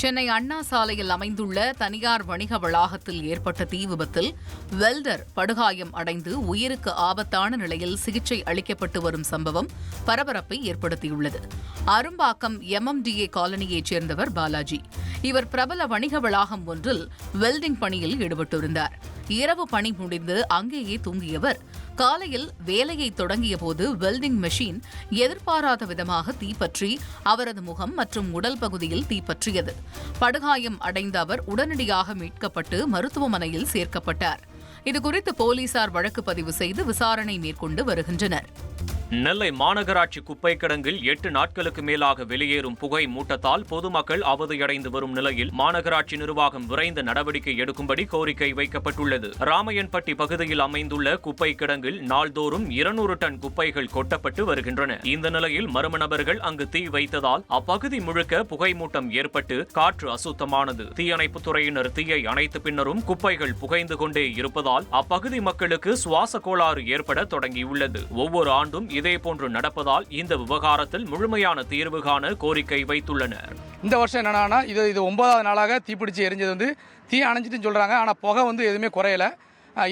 சென்னை அண்ணா சாலையில் அமைந்துள்ள தனியார் வணிக வளாகத்தில் ஏற்பட்ட தீ விபத்தில் வெல்டர் படுகாயம் அடைந்து உயிருக்கு ஆபத்தான நிலையில் சிகிச்சை அளிக்கப்பட்டு வரும் சம்பவம் பரபரப்பை ஏற்படுத்தியுள்ளது. அரும்பாக்கம் எம்எம்டிஏ காலனியைச் சேர்ந்தவர் பாலாஜி. இவர் பிரபல வணிக வளாகம் ஒன்றில் வெல்டிங் பணியில் ஈடுபட்டிருந்தார். இரவு பணி முடிந்து அங்கேயே தூங்கியவர் காலையில் வேலையை தொடங்கியபோது வெல்டிங் மெஷின் எதிர்பாராத விதமாக தீப்பற்றி அவரது முகம் மற்றும் உடல் பகுதியில் தீப்பற்றியது. படுகாயம் அடைந்த அவர் உடனடியாக மீட்கப்பட்டு மருத்துவமனையில் சேர்க்கப்பட்டார். இதுகுறித்து போலீசார் வழக்கு பதிவு செய்து விசாரணை மேற்கொண்டு வருகின்றனர். நெல்லை மாநகராட்சி குப்பை கிடங்கில் எட்டு நாட்களுக்கு மேலாக வெளியேறும் புகை மூட்டத்தால் பொதுமக்கள் அவதியடைந்து வரும் நிலையில் மாநகராட்சி நிர்வாகம் விரைந்து நடவடிக்கை எடுக்கும்படி கோரிக்கை வைக்கப்பட்டுள்ளது. ராமையன்பட்டி பகுதியில் அமைந்துள்ள குப்பை கிடங்கில் நாள்தோறும் இருநூறு டன் குப்பைகள் கொட்டப்பட்டு வருகின்றன. இந்த நிலையில் மர்ம நபர்கள் அங்கு தீ வைத்ததால் அப்பகுதி முழுக்க புகை மூட்டம் ஏற்பட்டு காற்று அசுத்தமானது. தீயணைப்புத் துறையினர் தீயை அணைத்த பின்னரும் குப்பைகள் புகைந்து கொண்டே இருப்பதால் அப்பகுதி மக்களுக்கு சுவாச கோளாறு ஏற்பட தொடங்கியுள்ளது. ஒவ்வொரு ஆண்டும் இதேபோன்று நடப்பதால் இந்த விவகாரத்தில் முழுமையான தீர்வு காண கோரிக்கை வைத்துள்ளனர். இந்த வருஷம் என்னன்னா இது இது ஒன்பதாவது நாளாக தீப்பிடிச்சு எரிஞ்சது வந்து தீ அணைஞ்சிட்டுன்னு சொல்கிறாங்க ஆனால் புகை வந்து எதுவுமே குறையல.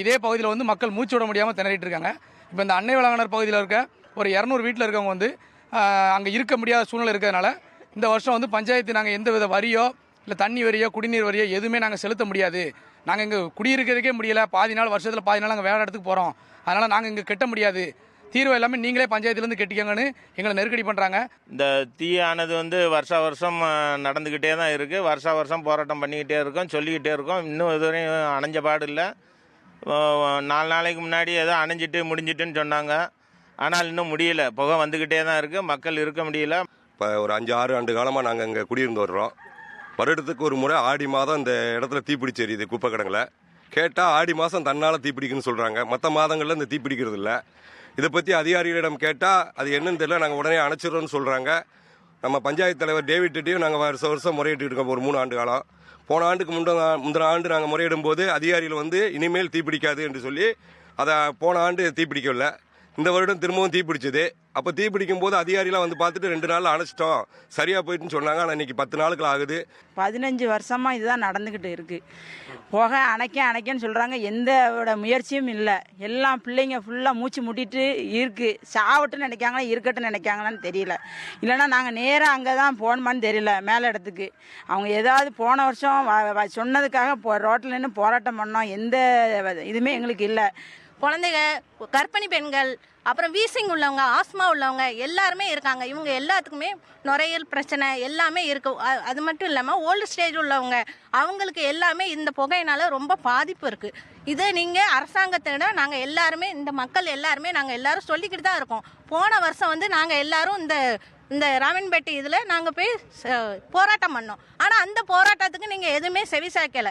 இதே பகுதியில் வந்து மக்கள் மூச்சு விட முடியாமல் திணறிட்டு இருக்காங்க. இப்போ இந்த அன்னை விளங்கினர் பகுதியில் இருக்க ஒரு இரநூறு வீட்டில் இருக்கவங்க வந்து அங்கே இருக்க முடியாத சூழ்நிலை இருக்கிறதுனால இந்த வருஷம் வந்து பஞ்சாயத்து நாங்கள் எந்த வித வரியோ இல்லை தண்ணி வரியோ குடிநீர் வரியோ எதுவுமே நாங்கள் செலுத்த முடியாது. நாங்கள் இங்கே குடியிருக்கிறதுக்கே முடியல. பாதி நாள் வருஷத்தில் பாதி நாள் நாங்கள் வேறு இடத்துக்கு போகிறோம் அதனால் நாங்கள் இங்கே கட்ட முடியாது. தீர்வு எல்லாமே நீங்களே பஞ்சாயத்துலேருந்து கட்டிக்கங்கன்னு எங்களை நெருக்கடி பண்ணுறாங்க இந்த தீயானது வந்து வருஷா வருஷம் நடந்துக்கிட்டே தான் இருக்குது வருஷா வருஷம் போராட்டம் பண்ணிக்கிட்டே இருக்கோம் சொல்லிக்கிட்டே இருக்கோம். இன்னும் இதுவரையும் அணைஞ்ச பாடு இல்லை. நாலு நாளைக்கு முன்னாடி ஏதோ அணைஞ்சிட்டு முடிஞ்சிட்டுன்னு சொன்னாங்க. ஆனால் இன்னும் முடியல. புகை வந்துக்கிட்டே தான் இருக்குது மக்கள் இருக்க முடியல. இப்போ ஒரு அஞ்சு ஆறு ஆண்டு காலமாக நாங்கள் இங்கே குடியிருந்து வர்றோம். வருடத்துக்கு ஒரு முறை ஆடி மாதம் இந்த இடத்துல தீப்பிடிச்சு எரியுது குப்பை கிடங்குல. கேட்டால் ஆடி மாதம் தன்னால் தீப்பிடிக்குன்னு சொல்கிறாங்க மற்ற மாதங்களில் இந்த தீப்பிடிக்கிறது இல்லை. இதை பற்றி அதிகாரிகளிடம் கேட்டால் அது என்னன்னு தெரியல நாங்கள் உடனே அணைச்சிடறோம்னு சொல்கிறாங்க நம்ம பஞ்சாயத்து தலைவர் டேவிட்டையும் நாங்கள் வருஷம் வருஷம் முறையிட்டு இருக்கோம் ஒரு மூணு ஆண்டு காலம். போன ஆண்டுக்கு முந்தின முந்தின ஆண்டு நாங்கள் முறையிடும் போது அதிகாரிகள் வந்து இனிமேல் தீப்பிடிக்காது என்று சொல்லி அதை போன ஆண்டு தீப்பிடிக்கவில்லை. இந்த வருடம் திரும்பவும் தீப்பிடிச்சது அப்போ தீப்பிடிக்கும் போது அதிகாரிலாம் வந்து பார்த்துட்டு ரெண்டு நாள் அணைச்சிட்டோம். சரியாக போயிட்டுன்னு சொன்னாங்க. ஆனால் இன்னைக்கு பத்து நாளுக்கு ஆகுது. பதினஞ்சு வருஷமா இதுதான் நடந்துக்கிட்டு இருக்கு. புகை அணைக்க அணைக்கன்னு சொல்றாங்க. எந்த முயற்சியும் இல்லை. எல்லாம் பிள்ளைங்க ஃபுல்லாக மூச்சு முட்டிட்டு இருக்கு. சாவட்டுன்னு நினைக்காங்களா இருக்கட்டும்னு நினைக்காங்களான்னு தெரியல. இல்லைன்னா நாங்கள் நேராக அங்கே தான் போகணுமான்னு தெரியல மேலே இடத்துக்கு. அவங்க ஏதாவது போன வருஷம் சொன்னதுக்காக போ ரோட்டில் நின்று போராட்டம் பண்ணோம். எந்த இதுவுமே எங்களுக்கு இல்லை. குழந்தைங்க கர்ப்பிணி பெண்கள் அப்புறம் வீசிங் உள்ளவங்க ஆஸ்மா உள்ளவங்க எல்லாருமே இருக்காங்க. இவங்க எல்லாத்துக்குமே நுரையீரல் பிரச்சனை எல்லாமே இருக்கு. அது மட்டும் இல்லாமல் ஓல்டு ஸ்டேஜ் உள்ளவங்க அவங்களுக்கு எல்லாமே இந்த புகையினால ரொம்ப பாதிப்பு இருக்குது இதை நீங்கள் அரசாங்கத்திட நாங்கள் எல்லாருமே இந்த மக்கள் எல்லாருமே நாங்கள் எல்லாரும் சொல்லிக்கிட்டு தான் இருக்கோம். போன வருஷம் வந்து நாங்கள் எல்லாரும் இந்த இந்த ராமன்பேட்டை இதில் நாங்கள் போய் ச- போராட்டம் பண்ணோம். ஆனால் அந்த போராட்டத்துக்கு நீங்கள் எதுவுமே செவி சாய்க்கலை.